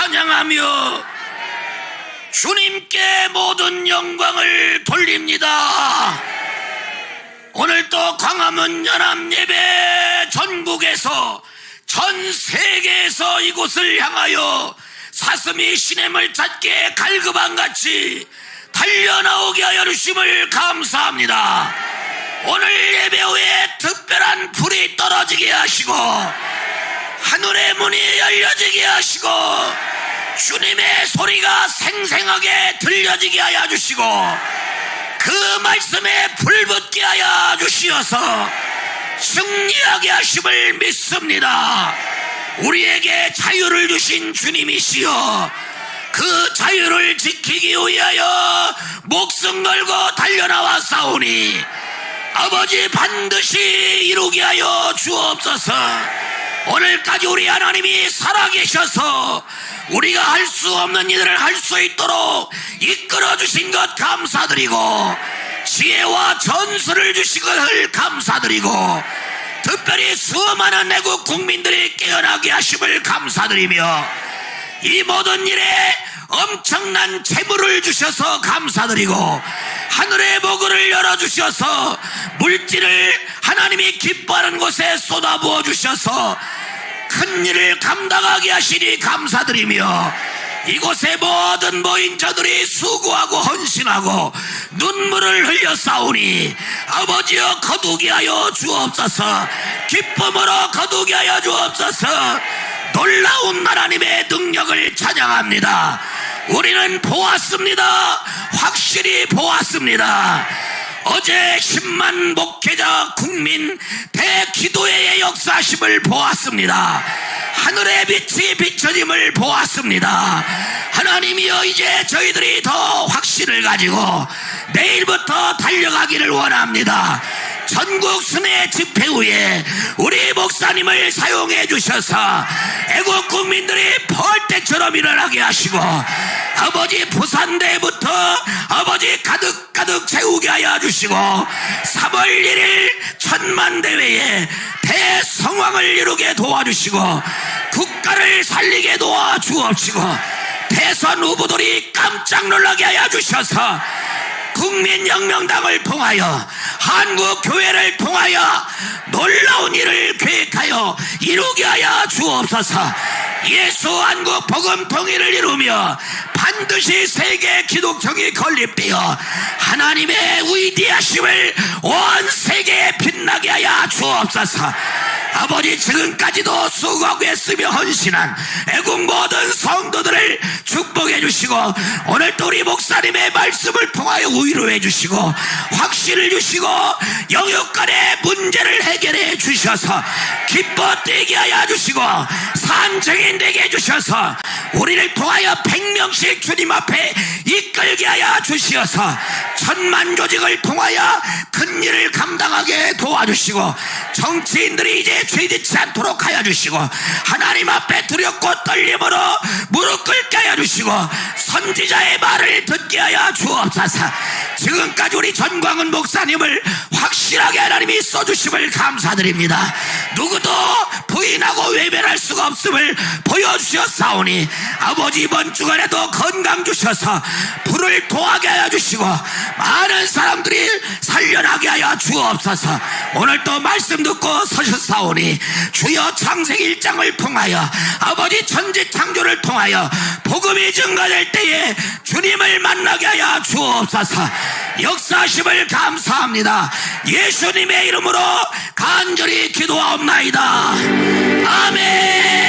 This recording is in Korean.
찬양하며 주님께 모든 영광을 돌립니다. 오늘도 광화문 연합 예배 전국에서 전 세계에서 이곳을 향하여 사슴이 시냇을 찾게 갈급한 같이 달려나오게 하여 주심을 감사합니다. 오늘 예배 후에 특별한 불이 떨어지게 하시고 하늘의 문이 열려지게 하시고 주님의 소리가 생생하게 들려지게 하여 주시고 그 말씀에 불붙게 하여 주시어서 승리하게 하심을 믿습니다. 우리에게 자유를 주신 주님이시여 그 자유를 지키기 위하여 목숨 걸고 달려나와 싸우니 아버지 반드시 이루게 하여 주옵소서 오늘까지 우리 하나님이 살아계셔서 우리가 할 수 없는 일을 할 수 있도록 이끌어 주신 것 감사드리고 지혜와 전술을 주신 것을 감사드리고 특별히 수많은 내국 국민들이 깨어나게 하심을 감사드리며 이 모든 일에 엄청난 재물을 주셔서 감사드리고 하늘의 보고를 열어주셔서 물질을 하나님이 기뻐하는 곳에 쏟아부어 주셔서 큰 일을 감당하게 하시니 감사드리며 이곳의 모든 모인 자들이 수고하고 헌신하고 눈물을 흘려 싸우니 아버지여 거두게 하여 주옵소서. 기쁨으로 거두게 하여 주옵소서. 놀라운 하나님의 능력을 찬양합니다. 우리는 보았습니다. 확실히 보았습니다 어제 10만 목회자 국민 대기도회의 역사심을 보았습니다. 하늘의 빛이 비춰짐을 보았습니다. 하나님이여 이제 저희들이 더 확신을 가지고 내일부터 달려가기를 원합니다. 전국 순회 집회 후에 우리 목사님을 사용해 주셔서 애국 국민들이 벌떼처럼 일어나게 하시고 아버지 부산대부터 아버지 가득 가득 채우게 하여 주시고 3월 1일 천만대회에 대성황을 이루게 도와주시고 국가를 살리게 도와주옵시고 대선 후보들이 깜짝 놀라게 하여 주셔서 국민혁명당을 통하여 한국 교회를 통하여 놀라운 일을 계획하여 이루게 하여 주옵소서. 예수 한국 복음 통일을 이루며 반드시 세계 기독교이 건립되어 하나님의 위대하심을 온 세계에 빛나게 하여 주옵소서 아버지 지금까지도 수고하고 애쓰며 헌신한 애국 모든 성도들을 축복해 주시고 오늘 또 우리 목사님의 말씀을 통하여 위로해 주시고 확신을 주시고 영역 간의 문제를 해결해 주셔서 기뻐 뛰게 하여 주시고 산증인 되게 해 주셔서 우리를 통하여 백명씩 주님 앞에 이끌게 하여 주시어서 천만 조직을 통하여 큰 일을 감당하게 도와주시고 정치인들이 이제 죄짓지 않도록 하여 주시고 하나님 앞에 두렵고 떨림으로 무릎 꿇게 하여 주시고 선지자의 말을 듣게 하여 주옵소서. 지금까지 우리 전광훈 목사님을 확실하게 하나님이 써주심을 감사드립니다. 누구도 부인하고 외면할 수가 없음을 보여주셨사오니 아버지 이번 주간에도 건강 주셔서 불을 도하게 하여 주시고 많은 사람들이 살려나게 하여 주옵소서. 오늘 또 말씀 듣고 서셨사오니 주여 창세기 1장을 통하여 아버지 천지 창조를 통하여 복음이 증가될 때에 주님을 만나게 하여 주옵소서. 역사심을 감사합니다. 예수님의 이름으로 간절히 기도하옵나이다. 아멘